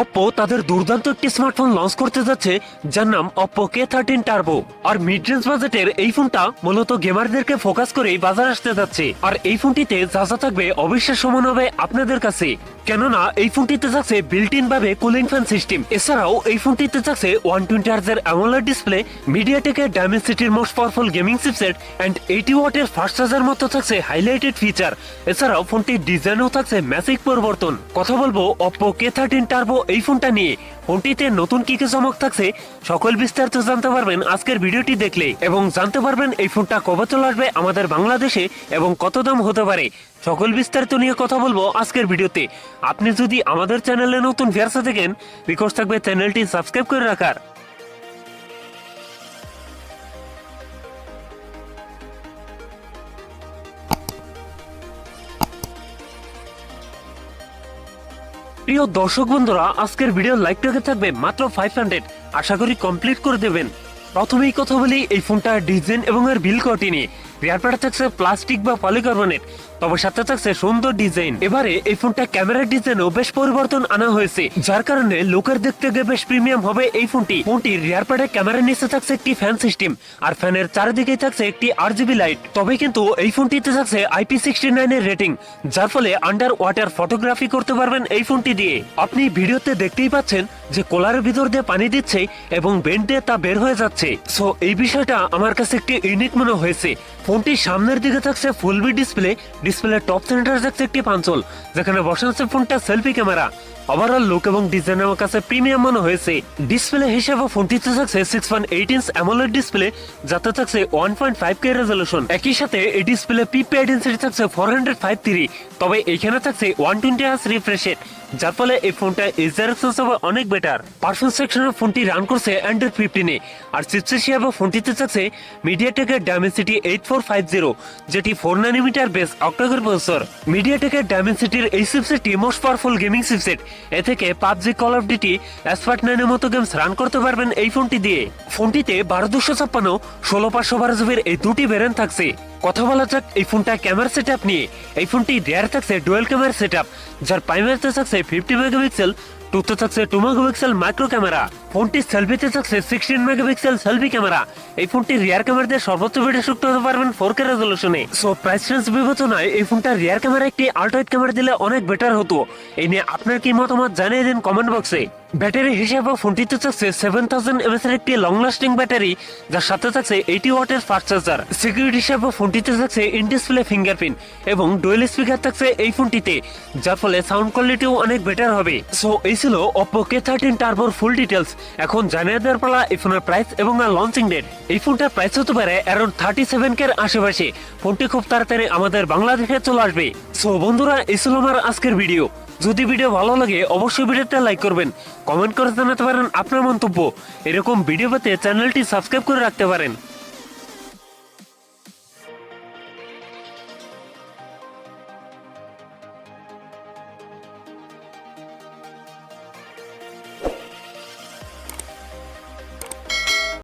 Oppo তাদের দুর্দান্ত একটি স্মার্টফোন লঞ্চ করতে যাচ্ছে, যার নাম অপো কে থার্টিন টার্বো আর মিড রেঞ্জ বাজেটের এই ফোনটা মূলত গেমারদেরকে ফোকাস করেই বাজার আসতে যাচ্ছে। আর এই ফোনটিতে যা যা থাকবে অবিশ্বাস সমান হবে আপনাদের কাছে। কেননা, এই ফোনটিতে থাকছে বিল্ট ইন ভাবে কুলিং ফ্যান সিস্টেম এছাড়াও, এই ফোনটিতে থাকছে ওয়ান টোয়েন্টি হার্জের অ্যামোলার ডিসপ্লে মিডিয়াটেকের ডায়মেন্সিটির most powerful gaming chipset and eighty ওয়াটের ফার্স্ট চার্জার মতো থাকছে হাইলাইটেড ফিচার এছাড়াও, ফোনটির ডিজাইনও থাকছে ম্যাসিক পরিবর্তন। কথা বলব অপো কে থার্টিন টার্বো এই ফোনটা নিয়ে। ফোনটিতে নতুন কি কি চমক থাকছে, সকল বিস্তারিত জানতে পারবেন আজকের ভিডিওটি দেখলে। এবং জানতে পারবেন এই ফোনটা কবে চলে আসবে আমাদের বাংলাদেশে এবং কত দাম হতে পারে। সকল বিস্তারিত নিয়ে কথা বলব আজকের ভিডিওতে। আপনি যদি আমাদের চ্যানেলে নতুন ভিয়ার্সে দেখেন রিকোয়েস্ট থাকবে চ্যানেলটি সাবস্ক্রাইব করে রাখার। প্রিয় দর্শক বন্ধুরা, আজকের ভিডিও লাইকটাকে থাকবে মাত্র ফাইভ হান্ড্রেড আশা করি কমপ্লিট করে দেবেন। প্রথমেই কথা বলি এই ফোনটার ডিজাইন এবং এর বিল কটি নিয়ে। রিয়ার থাকছে প্লাস্টিক বা পলিকার্বনেট তবে সাথে থাকছে সুন্দর ডিজাইন এবারে এই ফোনটা ক্যামেরার ডিজাইনও বেশ পরিবর্তন আনা হয়েছে, যার কারণে লোকের দেখতে গিয়ে বেশ প্রিমিয়াম হবে এই ফোনটি ফোনটির রিয়ার প্যাডে ক্যামেরার নিচে থাকছে একটি ফ্যান সিস্টেম আর ফ্যানের চারিদিকে থাকছে একটি আর লাইট তবে কিন্তু এই ফোনটিতে থাকছে আইপি সিক্সটি নাইনের রেটিং যার ফলে আন্ডার ওয়াটার ফটোগ্রাফি করতে পারবেন এই ফোনটি দিয়ে। আপনি ভিডিওতে দেখতেই পাচ্ছেন যে কোলারের ভিতর দিয়ে পানি দিচ্ছে এবং বেন্ট দিয়ে তা বের হয়ে যাচ্ছে। সো এই বিষয়টা আমার কাছে একটি ইউনিক মনে হয়েছে ফোনটির সামনের দিকে থাকছে ফুল বি ডিসপ্লে ডিসপ্লে টপ সেন্টার থাকছে একটি পাঞ্চল, যেখানে বসানো আছে ফোনটা সেলফি ক্যামেরা ওভারঅল লুক এবং ডিজাইন আমার কাছে প্রিমিয়াম মনে হয়েছে। ডিসপ্লে হিসেবে ফোনটিতে থাকছে six point eight inch AMOLED display যাতে থাকছে one point five K resolution একই সাথে এই ডিসপ্লে পিপি ডেন্সিটি থাকছে ফোর হান্ড্রেড ফাইভ থ্রি তবে এখানে থাকছে one twenty hertz refresh rate যার ফলে এই ফোনটা ইজার হবে অনেক বেটার পারফরমেন্স সেকশনে ফোনটি রান করছে অ্যান্ড্রয়েড ফিফটিনে আর চিপসেট হিসাবে ফোনটিতে থাকছে মিডিয়াটেকের Dimensity eight four five zero যেটি four nanometer base octa core processor মিডিয়াটেকের ডায়মেন্সিটির এই চিপসেটটি মোস্ট পাওয়ারফুল গেমিং চিপসেট এ থেকে PUBG call of duty asphalt নাইনের মতো গেমস রান করতে পারবেন এই ফোনটি দিয়ে। ফোনটিতে বারো দুশো ছাপ্পান্ন, ষোলো পাঁচশো বারো জিবির এই দুটি ভ্যারিয়েন্ট থাকছে। কথা বলা যাক এই ফোনটা ক্যামেরা সেট নিয়ে। এই ফোনটি রেয়ার থাকছে ডুয়েল ক্যামেরা সেট যার প্রাইমারিতে থাকছে ফিফটি মেগাপিক্সেল টুতে থাকছে টু মেগাপিক্সেল মাইক্রো ক্যামেরা ফোনটি সেলফিতে থাকছে সিক্সটিন মেগাপিক্সেল সেলফি ক্যামেরা এই ফোনটি রিয়ার ক্যামেরা দিয়ে সর্বোচ্চ ভিডিও শুট করতে পারবেন ফোর কে রেজলিউশনে সো প্রাইস রেঞ্জ বিবেচনায় এই ফোনটা রিয়ার ক্যামেরা একটি ক্যামেরা দিলে অনেক বেটার হতো। এই নিয়ে আপনার কি মতামত জানিয়ে দিন কমেন্ট বক্সে ব্যাটারি হিসেবে ফোনটিতে থাকছে সেভেন থাউজেন্ড এমএস এর একটি লং লাস্টিং ব্যাটারি যার সাথে থাকছে এইটি ওয়াটের ফাস্ট চার্জার সিকিউরিটি হিসেবে ফোনটিতে থাকছে ইন ডিসপ্লে ফিঙ্গারপ্রিন্ট এবং ডুয়েল স্পিকার থাকছে এই ফোনটিতে যার ফলে সাউন্ড কোয়ালিটিও অনেক বেটার হবে। সো এই ছিল অপো কে থার্টিন টার্বোর ফুল ডিটেলস এখন জানিয়ে দেওয়ার পালা এই ফোনের প্রাইস এবং লঞ্চিং ডেট এই ফোনটার প্রাইস হতে পারে অ্যারাউন্ড থার্টি সেভেন কের আশেপাশে। ফোনটি খুব তাড়াতাড়ি আমাদের বাংলাদেশে চলে আসবে। সো বন্ধুরা, এই ছিল আমার আজকের ভিডিও যদি ভিডিও ভালো লাগে, অবশ্যই ভিডিওটা লাইক করবেন। কমেন্ট করে জানাতে পারেন আপনার মন্তব্য। এরকম ভিডিও পেতে চ্যানেলটি সাবস্ক্রাইব করে রাখতে পারেন।